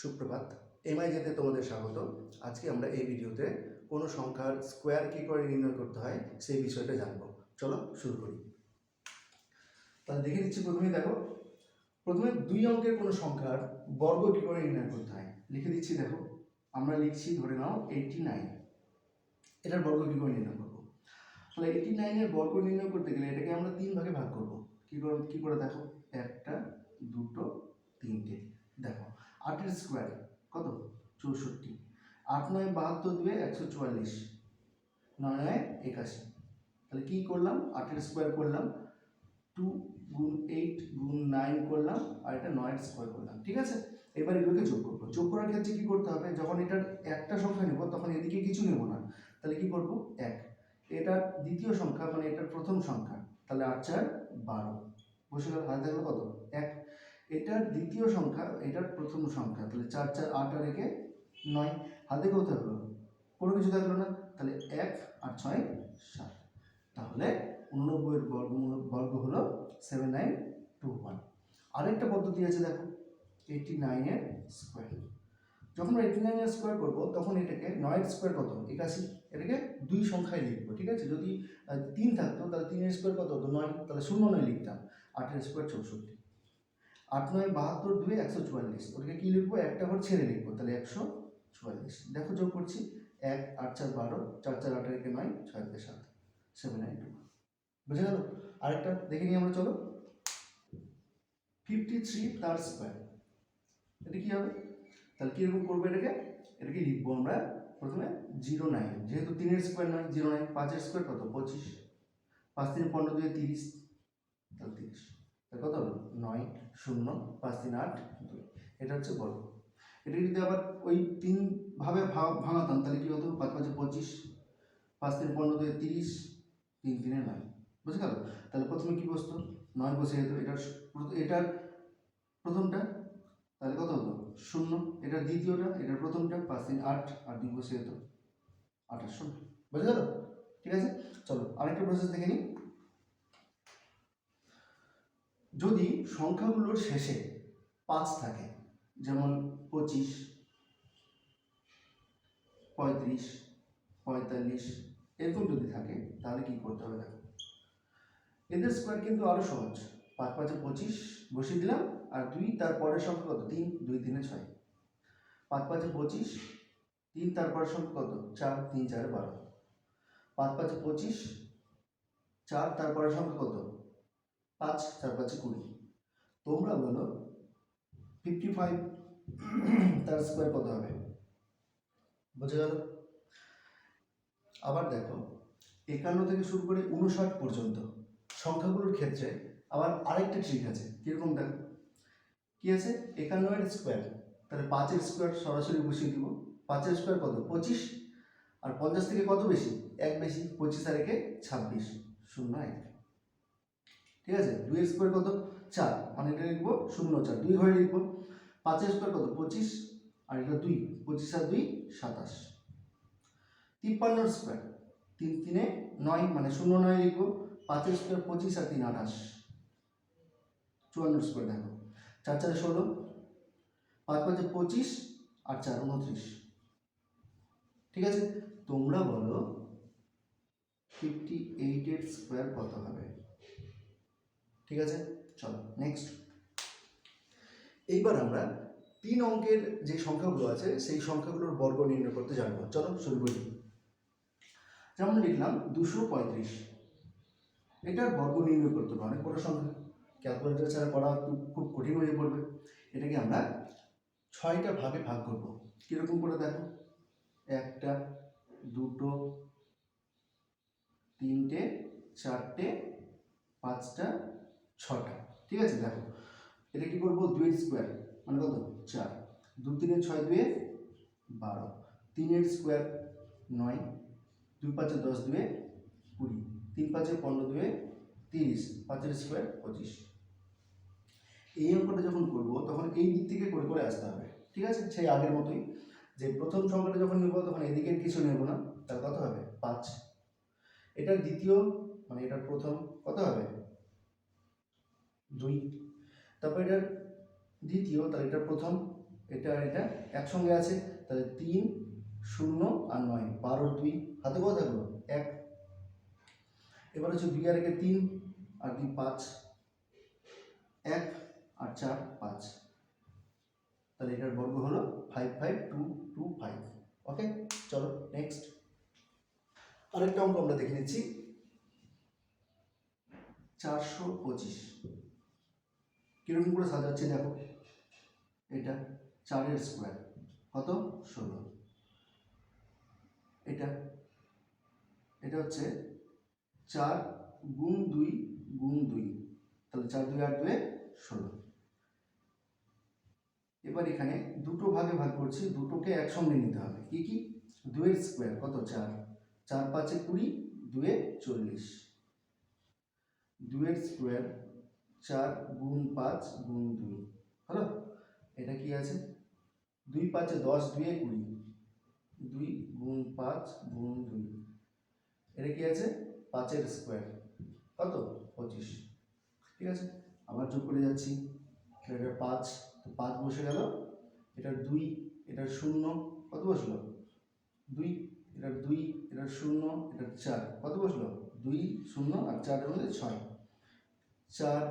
সুপ্রভাত। এমআই যেতে তোমাদের স্বাগত আজকে আমরা এই ভিডিওতে কোনো সংখ্যার স্কোয়ার কী করে নির্ণয় করতে হয় সেই বিষয়টা জানব। চলো শুরু করি। তাহলে দেখে দিচ্ছি প্রথমে, দেখো। প্রথমে দুই অঙ্কের কোনো সংখ্যার বর্গ কী করে নির্ণয় করতে হয়? লিখে দিচ্ছি, দেখো। আমরা লিখছি, ধরে নাও এইটটি নাইন এটার বর্গ কী করে নির্ণয় করব? তাহলে এইটটি নাইনের বর্গ নির্ণয় করতে গেলে এটাকে আমরা তিন ভাগে ভাগ করব। কী করে কী করে দেখো? একটা, দুটো, তিনটে। দেখো আটের স্কোয়ার কত? চৌষট্টি। আট নয় বাহাত্তর দুয়ে একশো চুয়াল্লিশ। নয় নয় একাশি। তাহলে কী করলাম? আটের স্কোয়ার করলাম। টু গুণ এইট গুণ নাইন করলাম আর এটা নয়ের স্কোয়ার করলাম, ঠিক আছে? এবার এগুলোকে যোগ করব। যোগ করার ক্ষেত্রে কী করতে হবে? যখন এটার একটা সংখ্যা নেব, তখন এদিকে কিছু নেব না। তাহলে কি করব? এক। এটার দ্বিতীয় সংখ্যা মানে এটার প্রথম সংখ্যা, তাহলে আট চার বারো। বসে গেল, হাতে কত? এক। এটার দ্বিতীয় সংখ্যা, এটার প্রথম সংখ্যা, তাহলে চার চার, আট আর একে নয়। হাতে কেউ থাকল? কোনো কিছু থাকল না, তাহলে এক আর ছয়, সাত। তাহলে উননব্বইয়ের বর্গ বর্গ হলো সেভেন নাইন টু ওয়ান আরেকটা পদ্ধতি আছে, দেখো এইটি নাইনের স্কোয়ার যখন আমরা এইটি নাইনের স্কোয়ার করব, তখন এটাকে নয়ের স্কোয়ার কত? একাশি। এটাকে দুই সংখ্যায় লিখব, ঠিক আছে? যদি তিন থাকতো, তাহলে তিনের স্কোয়ার কত হতো? নয়। তাহলে শূন্য নয় লিখতাম। আটের স্কোয়ার চৌষট্টি। আট নয় বাহাত্তর দুই একশো চুয়াল্লিশ। ওটাকে কী লিখব? একটা ঘর ছেড়ে লিখব। তাহলে একশো চুয়াল্লিশ। দেখো যোগ করছি। এক, আট, চার, বারো। চার চার, আট একে নয়, ছয় থেকে সাত। Seven, nine, two. বুঝে গেল? আরেকটা দেখে নিই আমরা, চলো। ফিফটি থ্রি তার স্কোয়ার এটা কী হবে? তাহলে কীরকম করব এটাকে? এটাকে লিখব আমরা প্রথমে জিরো নাইন। যেহেতু তিনের স্কোয়ার নয়, জিরো নাইন। পাঁচের স্কোয়ার কত? পঁচিশ। পাঁচ তিন, পনেরো দুই, তিরিশ। তাহলে তিরিশ। কত হলো নয়, শূন্য, পাঁচ, তিন, আট, দুই। এটা হচ্ছে বর্গ এটা যদি আবার ওই তিন ভাবে ভা- ভাঙাতাম, তাহলে কী হতো? পাঁচ পাঁচে পঁচিশ, পাঁচ তিন পনেরো দুই তিরিশ, তিন তিনে নয়। বুঝে গেল? তাহলে প্রথমে কী বসতো? নয় বসে যেত। এটার এটার প্রথমটা, তাহলে কত হতো? শূন্য। এটার দ্বিতীয়টা, এটার প্রথমটা, পাঁচ তিন, আট, আর দুই বসে যেত। আঠাশ শূন্য বুঝে গেল? ঠিক আছে? চলো, আরেকটা প্রসেস দেখে নিই। যদি সংখ্যাগুলোর শেষে পাঁচ থাকে, যেমন পঁচিশ, পঁয়ত্রিশ, পঁয়তাল্লিশ, এরকম যদি থাকে, তাহলে কি করতে হবে দেখো? এদের স্কোয়ার কিন্তু আরও সহজ। পাঁচ পাঁচে পঁচিশ বসিয়ে দিলাম, আর দুই তার পরের সংখ্যা কত? তিন, দুই তিনে ছয়। পাঁচ পাঁচে পঁচিশ, তিন তার পরের সংখ্যা কত? চার, তিন, চারে বারো। পাঁচ পাঁচে পঁচিশ, চার তার পরের সংখ্যা কত? পাঁচ চার পাঁচে কুড়ি। তোমরা বলো ফিফটি ফাইভ তার স্কোয়ার কত হবে? বুঝে গেল? আবার দেখো, একান্ন থেকে শুরু করে উনষাট পর্যন্ত সংখ্যাগুলোর ক্ষেত্রে আবার আরেকটা ট্রিক আছে। কীরকম দেখো? কি আছে? একান্নের স্কোয়ার তাহলে পাঁচের স্কোয়ার সরাসরি বসিয়ে দিব। পাঁচের স্কোয়ার কত? পঁচিশ। আর পঞ্চাশ থেকে কত বেশি? এক বেশি। পঁচিশ একে ছাব্বিশ। শূন্য এক। ঠিক আছে? দুইয়ের স্কোয়ার কত? চার। মানে এটা লিখব শূন্য চার। দুই ঘরে লিখব। পাঁচের স্কোয়ার কত? পঁচিশ। আর এটা দুই। পঁচিশ আর দুই, সাতাশ। তিপ্পান্ন স্কোয়ার তিন তিনে নয় মানে শূন্য নয় লিখব। পাঁচের স্কোয়ার পঁচিশ আর তিন আঠাশ। চুয়ান্নর স্কোয়ার দেখো। চার, চারে ষোলো। পাঁচ পাঁচে পঁচিশ আর চার, উনত্রিশ। ঠিক আছে? তোমরা বলো ফিফটি এইটের স্কোয়ার কত হবে? ঠিক আছে? চলো নেক্সট এইবার আমরা তিন অঙ্কের যে সংখ্যাগুলো আছে, সেই সংখ্যাগুলোর বর্গ নির্ণয় করতে জানব। চলো, শুরু করি। যেমন লিখলাম দুশো পঁয়ত্রিশ। এটার বর্গ নির্ণয় করতে হবে, অনেক বড় সংখ্যা। ক্যালকুলেটর ছাড়া করা খুব কঠিন হয়ে পড়বে। এটাকে আমরা ছয়টা ভাগে ভাগ করব। কীরকম করে দেখো? একটা, দুটো, তিনটে, চারটে, পাঁচটা ছটা ঠিক আছে? দেখো, এটা কি করব? দুইয়ের স্কোয়ার মানে কত? চার। দু তিনে ছয় দুয়ে বারো। তিনের স্কোয়ার নয়, দুই পাঁচে দশ দুয়ে কুড়ি। তিন পাঁচে পনেরো দুয়ে তিরিশ, পাঁচের স্কোয়ার পঁচিশ। এই অঙ্কটা যখন করব, তখন এই দিক থেকে করে করে আসতে হবে, ঠিক আছে? সেই আগের মতোই। যে প্রথম সংখ্যাটা যখন নেব, তখন এদিকের কিছু নেব না। তাহলে কত হবে? পাঁচ। এটার দ্বিতীয় মানে এটার প্রথম, কত হবে? দুই। তারপর এটার দ্বিতীয়, তাহলে এটার প্রথম, এটা আর এটা একসঙ্গে আছে, তাহলে তিন, শূন্য আর নয়, বারোর দুই। হাতে কত থাকল? এক। এবার হচ্ছে দুই আর একে তিন, আর দুই পাঁচ। এক আর চার, পাঁচ। তাহলে এটার বর্গ হলো five five two two five okay চলো নেক্সট আরেকটা অঙ্ক আমরা দেখে নিচ্ছি। চারশো পঁচিশ। কীরকম করে সাজাচ্ছে দেখো। এটা চারের স্কোয়ার কত? ষোলো। এটা এটা হচ্ছে চার গুণ দুই গুণ দুই, তাহলে চার দুই আট দুয়ে ষোলো। এবার এখানে দুটো ভাগে ভাগ করছি, দুটোকে একসঙ্গে নিতে হবে। কি কি? দুয়ের স্কোয়ার কত? চার। চার পাঁচে কুড়ি, দুয়ে চল্লিশ। দুয়ের স্কোয়ার চার গুণ পাঁচ গুণ দুই। হলো? এটা কি আছে? দুই পাঁচে দশ দুয়ে কুড়ি। দুই গুণ পাঁচ গুণ দুই। এটা কি আছে? পাঁচের স্কোয়ার। কত? পঁচিশ। ঠিক আছে? আবার যোগ করে যাচ্ছি। এটা পাঁচ, তো পাঁচ বসে গেল। এটার দুই, এটার শূন্য। কত বসল? দুই, এটার দুই, এটার শূন্য, এটার চার। কত বসল? দুই, শূন্য আর চারের মধ্যে ছয়। চার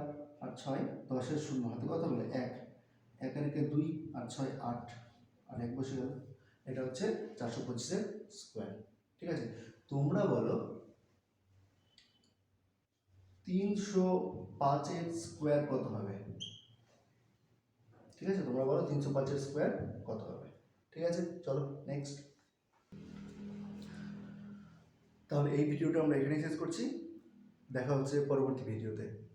আর ছয় দশের শূন্য হাতে কত হলো? এক। একের একে দুই আর ছয় আট। আর এক বসে গেল। এটা হচ্ছে চারশো পঁচিশের স্কোয়ার ঠিক আছে? তোমরা বলো, তিনশো পাঁচের স্কোয়ার কত হবে? ঠিক আছে? তোমরা বলো তিনশো পাঁচের স্কোয়ার কত হবে? ঠিক আছে? চলো নেক্সট তাহলে এই ভিডিওটা আমরা এখানেই শেষ করছি। দেখা হচ্ছে পরবর্তী ভিডিওতে।